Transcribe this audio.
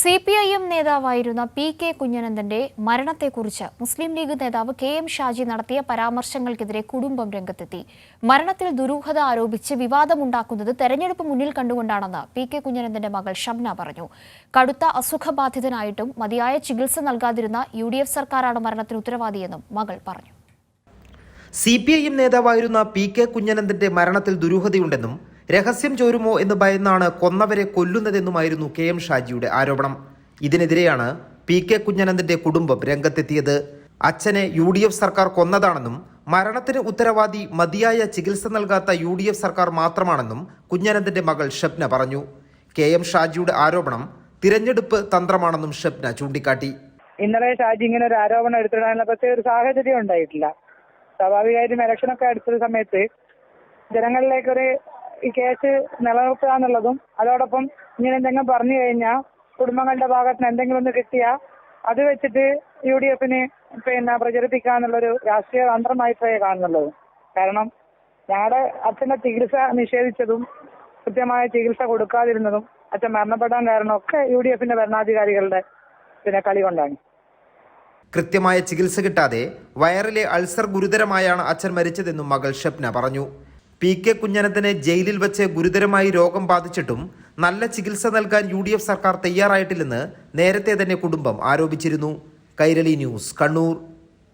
C P I M നേതാവായിരുന്ന P K കുഞ്ഞനന്ദന്റെ മരണത്തെക്കുറിച്ച് മുസ്ലിം ലീഗ് നേതാവ് കെ എം ഷാജി നടത്തിയ പരാമർശങ്ങൾക്കെതിരെ കുടുംബം രംഗത്തെത്തി. മരണത്തിൽ ദുരൂഹത ആരോപിച്ച് വിവാദമുണ്ടാക്കുന്നത് തെരഞ്ഞെടുപ്പ് മുന്നിൽ കണ്ടുകൊണ്ടാണെന്ന് പി കെ കുഞ്ഞനന്ദന്റെ മകൾ ഷംന പറഞ്ഞു. കടുത്ത അസുഖബാധിതനായിട്ടും മതിയായ ചികിത്സ നൽകാതിരുന്ന യു ഡി എഫ് സർക്കാരാണ് മരണത്തിന് ഉത്തരവാദിയെന്നും മകൾ പറഞ്ഞു. സി പി ഐ എം നേതാവായിരുന്ന പി കെ കുഞ്ഞനന്ദന്റെ മരണത്തിൽ ദുരൂഹതയുണ്ടെന്നും രഹസ്യം ചോരുമോ എന്ന് ഭയന്നാണ് കൊന്നവരെ കൊല്ലുന്നതെന്നുമായിരുന്നു കെ എം ഷാജിയുടെ ആരോപണം. ഇതിനെതിരെയാണ് പി കെ കുഞ്ഞനന്ദന്റെ കുടുംബം രംഗത്തെത്തിയത്. അച്ഛനെ യു ഡി എഫ് സർക്കാർ കൊന്നതാണെന്നും മരണത്തിന് ഉത്തരവാദി മതിയായ ചികിത്സ നൽകാത്ത യു ഡി എഫ് സർക്കാർ മാത്രമാണെന്നും കുഞ്ഞനന്ദന്റെ മകൾ ഷബ്ന പറഞ്ഞു. കെ എം ഷാജിയുടെ ആരോപണം തിരഞ്ഞെടുപ്പ് തന്ത്രമാണെന്നും ഷബ്ന ചൂണ്ടിക്കാട്ടി. ഇന്നലെ ഷാജി ഇങ്ങനെ ഒരു ആരോപണം എടുത്തിടാനുള്ള പ്രത്യേക ഒരു സാഹചര്യം ഉണ്ടായിട്ടില്ല. സ്വാഭാവികമായിട്ടും ഇലക്ഷനൊക്കെ അടുത്ത സമയത്ത് ജനങ്ങളിലേക്കൊരു ഈ കേസ് നിലനിർത്തുക എന്നുള്ളതും അതോടൊപ്പം ഇങ്ങനെ എന്തെങ്കിലും പറഞ്ഞു കഴിഞ്ഞാൽ കുടുംബങ്ങളുടെ ഭാഗത്ത് നിന്ന് എന്തെങ്കിലും ഒന്ന് കിട്ടിയാൽ അത് വെച്ചിട്ട് യു ഡി എഫിന് പിന്നെ പ്രചരിപ്പിക്കുക എന്നുള്ളൊരു രാഷ്ട്രീയ തന്ത്രമായിട്ടേ കാണുന്നുള്ളത് കാരണം ഞങ്ങളുടെ അച്ഛന്റെ ചികിത്സ നിഷേധിച്ചതും കൃത്യമായ ചികിത്സ കൊടുക്കാതിരുന്നതും അച്ഛൻ മരണപ്പെടാൻ കാരണം ഒക്കെ യു ഡി എഫിന്റെ ഭരണാധികാരികളുടെ പിന്നെ കളി കൊണ്ടാണ്. കൃത്യമായ ചികിത്സ കിട്ടാതെ വയറിലെ അൾസർ ഗുരുതരമായാണ് അച്ഛൻ മരിച്ചതെന്നും മകൾ ഷപ്ന പറഞ്ഞു. പി കെ കുഞ്ഞനത്തിന് ജയിലിൽ വെച്ച് ഗുരുതരമായി രോഗം ബാധിച്ചിട്ടും നല്ല ചികിത്സ നൽകാൻ യു ഡി എഫ് സർക്കാർ തയ്യാറായിട്ടില്ലെന്ന് നേരത്തെ തന്നെ കുടുംബം ആരോപിച്ചിരുന്നു. കൈരളി ന്യൂസ് കണ്ണൂർ.